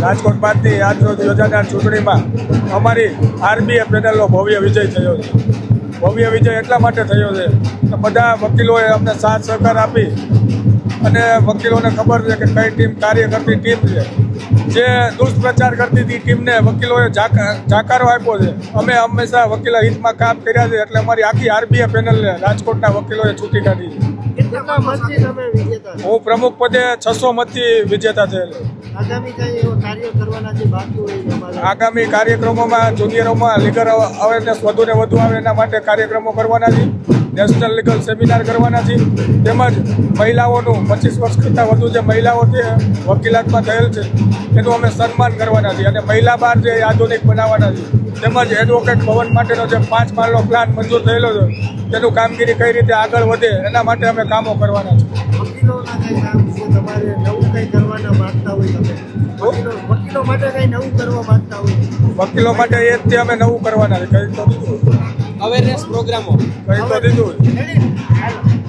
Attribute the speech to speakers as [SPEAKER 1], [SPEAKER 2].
[SPEAKER 1] રાજકોટ બાદની આજરોજ યોજાનાર ચૂંટણીમાં અમારી આરબીએ પેનલનો ભવ્ય વિજય થયો છે. ભવ્ય વિજય એટલા માટે થયો છે કે બધા વકીલોએ અમને સાથ સહકાર આપી અને વકીલોને ખબર છે કે કઈ ટીમ કાર્ય કરતી ટીમ છે. જે દુષ્પ્રચાર કરતી હતી ટીમને વકીલોએ જાકા- જાકારો આપ્યો છે. અમે હંમેશા વકીલા હિતમાં કામ કર્યા છે એટલે અમારી આખી આરબીએ પેનલને રાજકોટના વકીલોએ છૂટી કાઢી છો? હું પ્રમુખ પદે છસો મતથી વિજેતા થયેલો
[SPEAKER 2] આગામી
[SPEAKER 1] કાર્યક્રમોમાં જુનિયરોમાં લીગલ અવેરનેસ વધુને વધુ આવે એના માટે કાર્યક્રમો કરવાના છે. નેશનલ લીગલ સેમિનાર કરવાના છે. તેમજ મહિલાઓનું પચીસ વર્ષ કરતાં વધુ જે મહિલાઓ છે વકીલાતમાં થયેલ છે એનું અમે સન્માન કરવાના છીએ અને મહિલા બાર જે આધુનિક બનાવવાના છે. તેમજ એડવોકેટ ભવન માટેનો જે પાંચ માળનો પ્લાન મંજૂર થયેલો છે તેનું કામગીરી કઈ રીતે આગળ વધે એના માટે અમે કામો કરવાના છે.
[SPEAKER 2] હોય તમે વકીલો માટે કઈ નવું કરવા માંગતા હોય?
[SPEAKER 1] વકીલો માટે એ જ અમે નવું કરવાના છે. કઈ તો દીધું
[SPEAKER 3] અવેરનેસ પ્રોગ્રામો
[SPEAKER 1] કઈ તો દીધું?